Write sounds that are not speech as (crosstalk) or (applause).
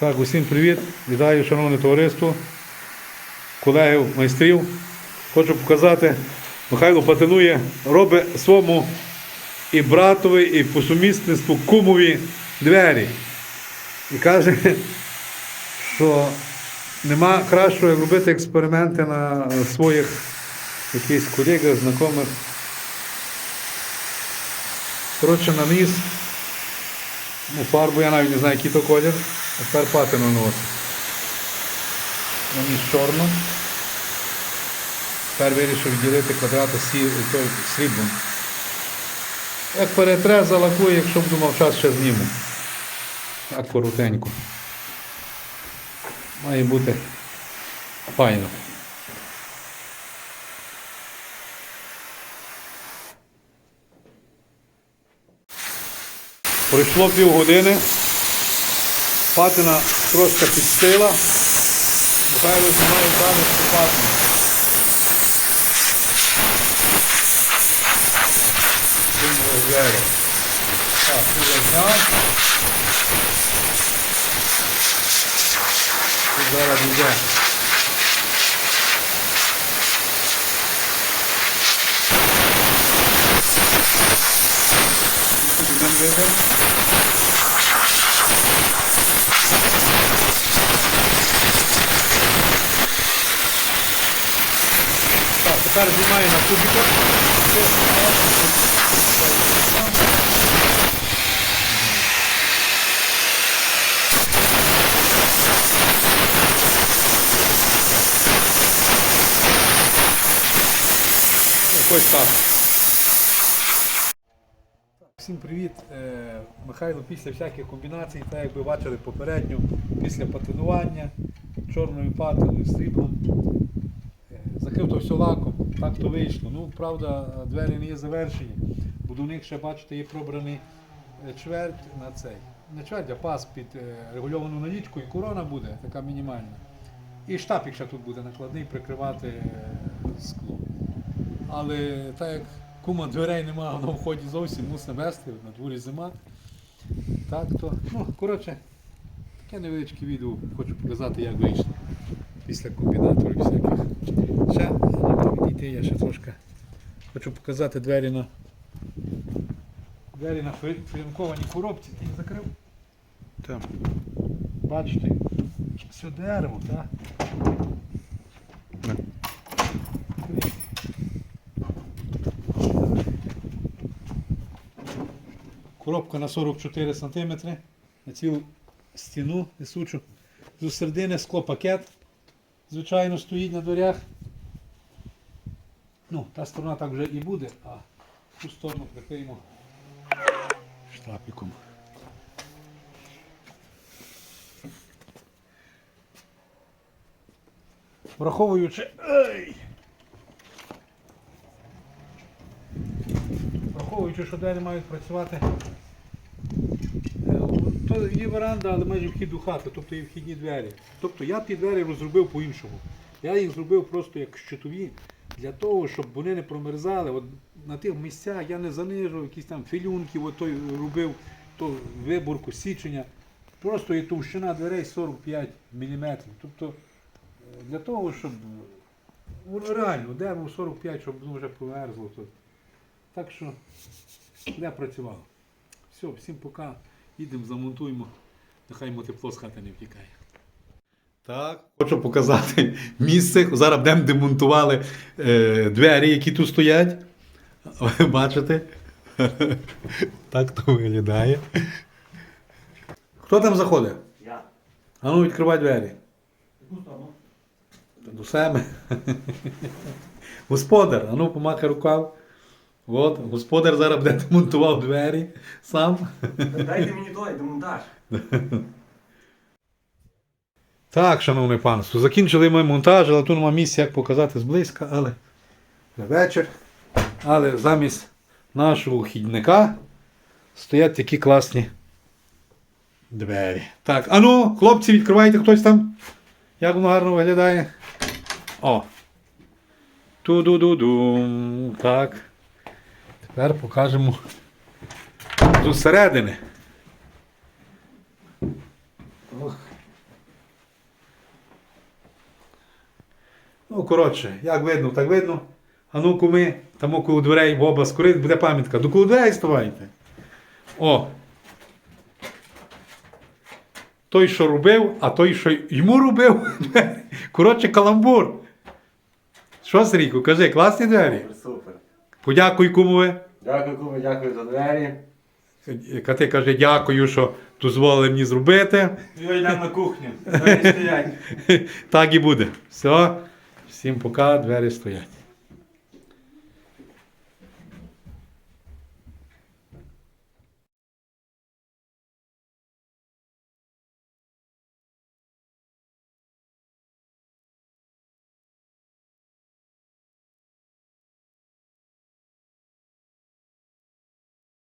Так, усім привіт. Вітаю, шановне товариство, колегів, майстрів. Хочу показати, Михайло патинує, робить своєму і братові, і по сумісництву кумові двері. І каже, що нема кращого, як робити експерименти на своїх якихось колегах, знайомих. Коротше, наніс. Ну, фарбу я навіть не знаю, який то колір. Тепер патину носить. Наніс чорну. Тепер вирішив сі- той сріблом. Як перетре, залакую, якщо б думав час ще зніму. Так коротенько. Має бути файно. Пройшло півгодини. Патина трошки підстила. Знімає камеру з патину. Так, зняв. Тут зараз йде. Тут йдемо вибір. Тепер знімаю на кубіку. Ось так. Всім привіт. Е, Михайло після всяких комбінацій, так як ви бачили попередньо, після патинування, чорною патиною, сріблом. Е, Закрив то все лаком, так то вийшло. Ну, правда, двері не є завершені, бо до них ще, бачите, є пробраний е, чверть на цей. Не чверть, а пас під е, регульовану налічку і корона буде, така мінімальна. І штапік ще тут буде накладний прикривати е, скло. Але так як кума дверей немає на вході зовсім, мусимо вести, на дворі зима. Так то, ну, коротше, таке невеличке відео хочу показати, як вийшло після комбінаторів всяких. Ще ну, відійти я ще трошки. Хочу показати двері на двері на фі- коробці. Ти їх закрив? Там. Бачите, все дерево, так? Коробка на 44 см на цілу стіну несучу. З середини склопакет, звичайно, стоїть на дверях. Ну, та сторона так вже і буде, а ту сторону прикриємо штапіком. Враховуючи. Ей! Враховуючи, що двері мають працювати. То є веранда, але майже вхід у хату, тобто є вхідні двері. Тобто я ті двері розробив по-іншому. Я їх зробив просто як щитові для того, щоб вони не промерзали. От на тих місцях я не занижував, якісь там філюнки, от той робив то виборку, січення. Просто є товщина дверей 45 мм. Тобто е, для того, щоб ну, реально дерево 45, щоб воно вже померзло. Так що я працював. Все, всім пока. Їдемо, замонтуємо. Нехай йому тепло з хати не втікає. Так, хочу показати (laughs) місце. Зараз будемо демонтували е, двері, які тут стоять. Ви (laughs) бачите? (laughs) Так то виглядає. Хто там заходить? Я. А ну відкривай двері. Яку сторону? До себе. Господар, а ну помахай рукав. От, господар зараз буде демонтував двері сам. Дайте мені той демонтаж. Так, шановне панство, закінчили ми монтаж, але тут нема місця, як показати зблизька, але вже вечір. Але замість нашого хідника стоять такі класні двері. Так, а ну, хлопці, відкривайте хтось там. Як воно гарно виглядає. О. Ту-ду-ду-ду. Так. Тепер покажемо зсередини. Ну, коротше, як видно, так видно. А ну-ку куми, там у дверей в оба скорить, буде пам'ятка. До коло дверей ставайте. О! Той, що робив, а той, що йому робив, (laughs) коротше, каламбур. Що, Срійко, кажи, класні двері? Подякуй кумове. Дякую, куме, дякую за двері. Кати каже, дякую, що дозволили мені зробити. Йо, йдемо на кухню. Двері стоять. (laughs) Так і буде. Все. Всім пока, двері стоять.